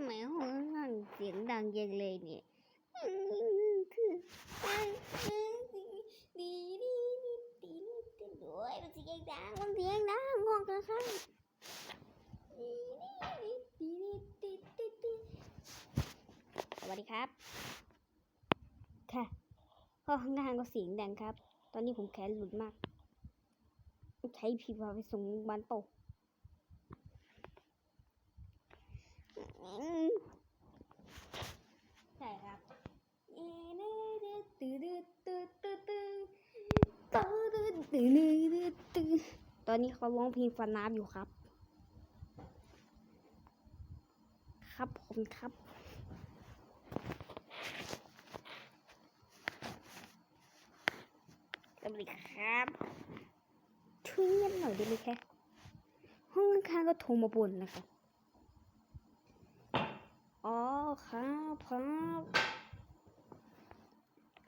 ำไมห้องข้างเสียงดังจังเลยเนี่ยดีดีดีดีโอ้ยมันเสียงดังมันเสียงดังห้องข้างๆดีดีดีดีดีสวัสดีครับ ค่ะห้องข้างก็เสียงดังครับ ตอนนี้ผมแขนหลุดมาก ใช้พีพาไปส่งโรงพยาบาลโตะอืมใช่ครับ ตอนนี้เขาร้องเพลงฟันน้ำอยู่ครับ ครับผมครับสวัสดีครับช่วยเงียบหน่อยได้ไหมแค่ห้องข้างๆก็โทรมาบ่นนะครับอ๋อครับครับ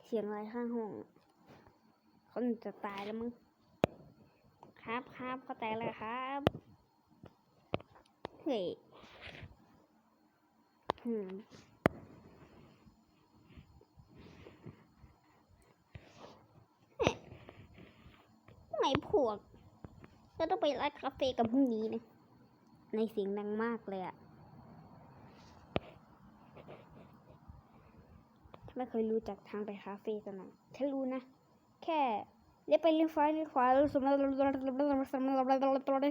เสียงอะไรข้างห้อง คนจะตายแล้วมั้งครับครับเข้าใจแล้วครับเฮ้ยหืมไหนพวกจะต้องไปร้านคาเฟ่กับพรุ่งนี้นะในเสียงดังมากเลยอะไม่เคยรู้จักทางไปคาเฟ่กันนะแค่รู้นะ แค่เลี้ยไปเลี้ยวซ้ายเลี้ยขวาแล้วสมมติแ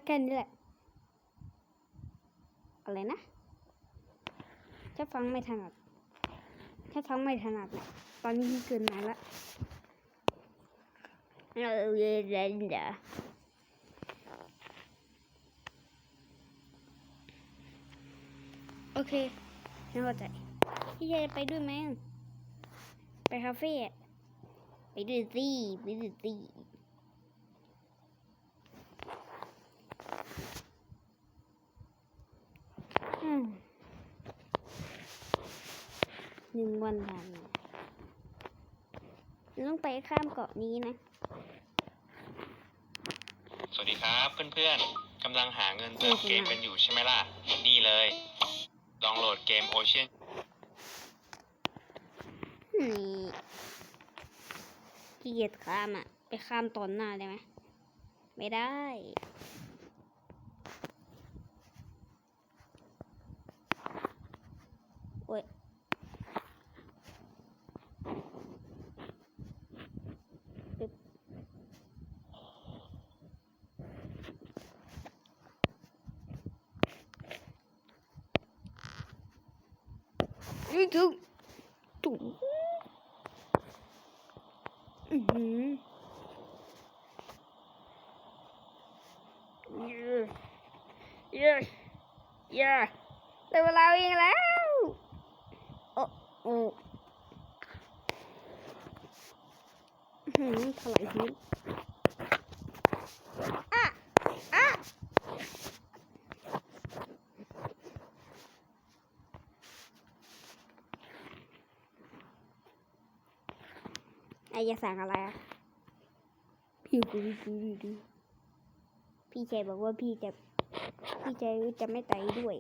ค่นี้แหละ อะไรนะถ้าฟังไม่ถนัดถ้าฟังไม่ถนัดตอนนี้เกินนานละเออเดี๋ยวเดี๋ยวโอเคไม่เข้าใจพี่จะไปด้วยไหม ไปคาเฟ่ ไปดูสิไปดูสิอืมหนึ่งวันผ่านมาเราต้องไปข้ามเกาะนี้นะ สวัสดีครับเพื่อนๆกำลังหาเงินเติมเกมกันอยู่ใช่ไหมล่ะ นี่เลยลองโหลดเกม Ocean นี่ ขี้เกียจข้ามอะ ไปข้ามตอนหน้าได้ไหม ไม่ได้ โอ้ยปึ๊บนี่จุ๊บจุ๊บ อือหือเย้เย้เย้ได้เวลาวิ่งแล้ว โอ้โอ้อื้อหือถลายพื้นอะอะ ไอ้จะสั่งอะไรอะพี่กูดูดูดูพี่ชายบอกว่าพี่จะ พี่ชายจะไม่ไตด้วย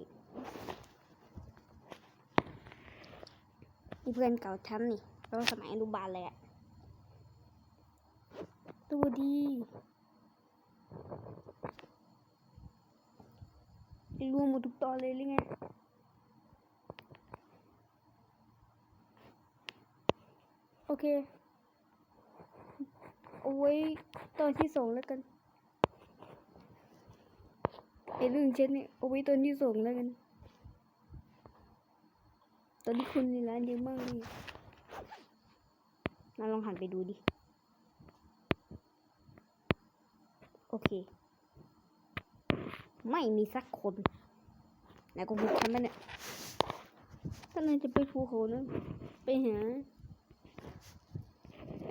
นี่เพื่อนเก่าฉันนี่เราสมัยอนุบาลเลยอะตัวดีรวมหมดทุกตอนเลยหรือไงโอเค เอาไว้ตอนที่สองแล้วกันไอเรื่องเช่นนี่เอาไว้ตอนที่สองแล้วกัน ตอนนี้คนในร้านเยอะมากเลยมาลองหันไปดูดิ โอเค ไม่มีสักคนไหนก็พูดฉันปะเนี่ยท่านนายจะไปภูเขานะไปหา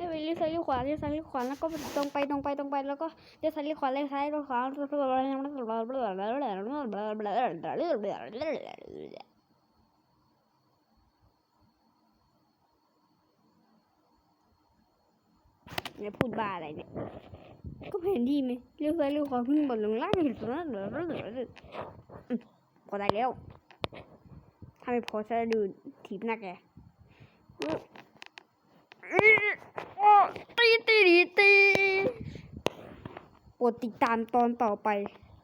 ไปเลี้ยวซ้ายเลี้ยวขวาเลี้ยวซ้ายเลี้ยวขวาแล้วก็ตรงไปตรงไปตรงไปแล้วก็เลี้ยวซ้ายเลี้ยวขวาเลี้ยวซ้ายเลี้ยวขวาเนี่ยพูดบ้าอะไรเนี่ยก็เห็นดีไหมเลี้ยวซ้ายเลี้ยวขวาขึ้นบนลงล่างเห็นตรงนั้นเหรอเหรอเหรออืมพอได้แล้วทาไม่พอจะดูถีบหน้าแกโอ้ตี ตีตีตีโปรดติดตามตอนต่อไป